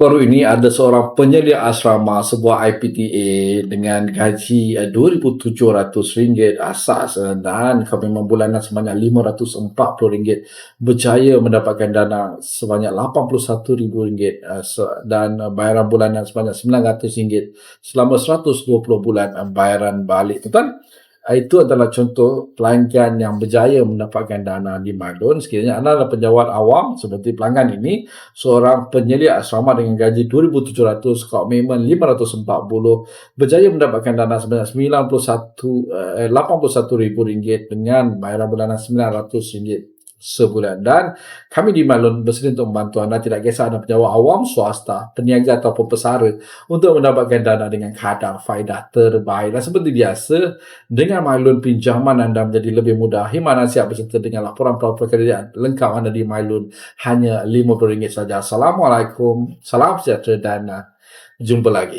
Baru ini ada seorang penyelia asrama sebuah IPTA dengan gaji eh, RM2,700 asas eh, dan komitmen bulanan sebanyak RM540 berjaya mendapatkan dana sebanyak RM81,000 eh, dan bayaran bulanan sebanyak RM900 selama 120 bulan bayaran balik. Tuan, eh, itu adalah contoh pelanggan yang berjaya mendapatkan dana di Madun. Sekiranya anda adalah penjawat awam seperti pelanggan ini, seorang penyelia asrama dengan gaji 2700 komitmen 540 berjaya mendapatkan dana sebanyak 91 eh, 81 ribu ringgit dengan bayaran bulanan 900 ringgit sebulan. Dan kami di Malun bersedia untuk membantu anda. Tidak kisah anda penjawat awam swasta peniaga ataupun pesara untuk mendapatkan dana dengan kadar faedah terbaik. Dan seperti biasa dengan Malun pinjaman anda menjadi lebih mudah Himana siap berserta dengan laporan pekerjaan lengkap anda di Malun hanya RM50 saja. Assalamualaikum salam sejahtera dan uh, jumpa lagi